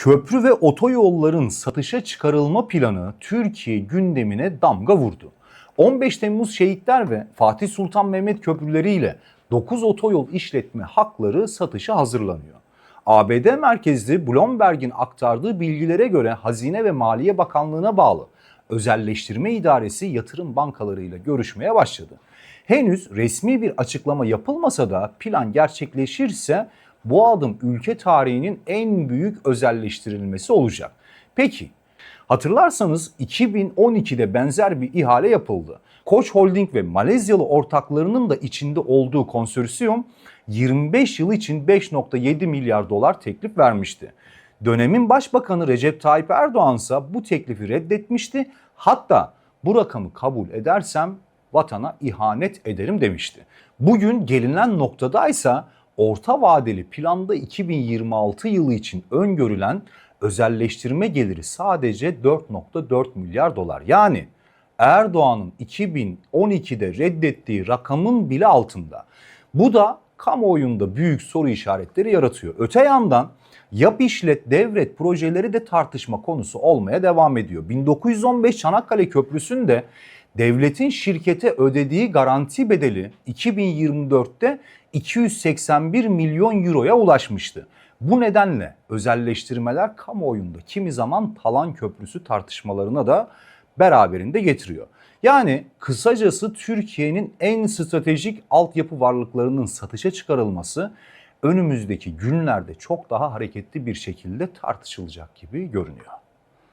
Köprü ve otoyolların satışa çıkarılma planı Türkiye gündemine damga vurdu. 15 Temmuz Şehitler ve Fatih Sultan Mehmet köprüleriyle 9 otoyol işletme hakları satışa hazırlanıyor. ABD merkezli Bloomberg'in aktardığı bilgilere göre Hazine ve Maliye Bakanlığı'na bağlı Özelleştirme İdaresi yatırım bankalarıyla görüşmeye başladı. Henüz resmi bir açıklama yapılmasa da plan gerçekleşirse bu adım ülke tarihinin en büyük özelleştirilmesi olacak. Peki Hatırlarsanız 2012'de benzer bir ihale yapıldı. Koç Holding ve Malezyalı ortaklarının da içinde olduğu konsorsiyum 25 yıl için 5.7 milyar dolar teklif vermişti. Dönemin başbakanı Recep Tayyip Erdoğan ise bu teklifi reddetmişti. Hatta bu rakamı kabul edersem vatana ihanet ederim demişti. Bugün gelinen noktadaysa orta vadeli planda 2026 yılı için öngörülen özelleştirme geliri sadece 4.4 milyar dolar. Yani Erdoğan'ın 2012'de reddettiği rakamın bile altında. Bu da kamuoyunda büyük soru işaretleri yaratıyor. Öte yandan yap işlet devret projeleri de tartışma konusu olmaya devam ediyor. 1915 Çanakkale Köprüsü'nde devletin şirkete ödediği garanti bedeli 2024'te 281 milyon euroya ulaşmıştı. Bu nedenle özelleştirmeler kamuoyunda kimi zaman talan köprüsü tartışmalarına da beraberinde getiriyor. Yani kısacası Türkiye'nin en stratejik altyapı varlıklarının satışa çıkarılması önümüzdeki günlerde çok daha hareketli bir şekilde tartışılacak gibi görünüyor.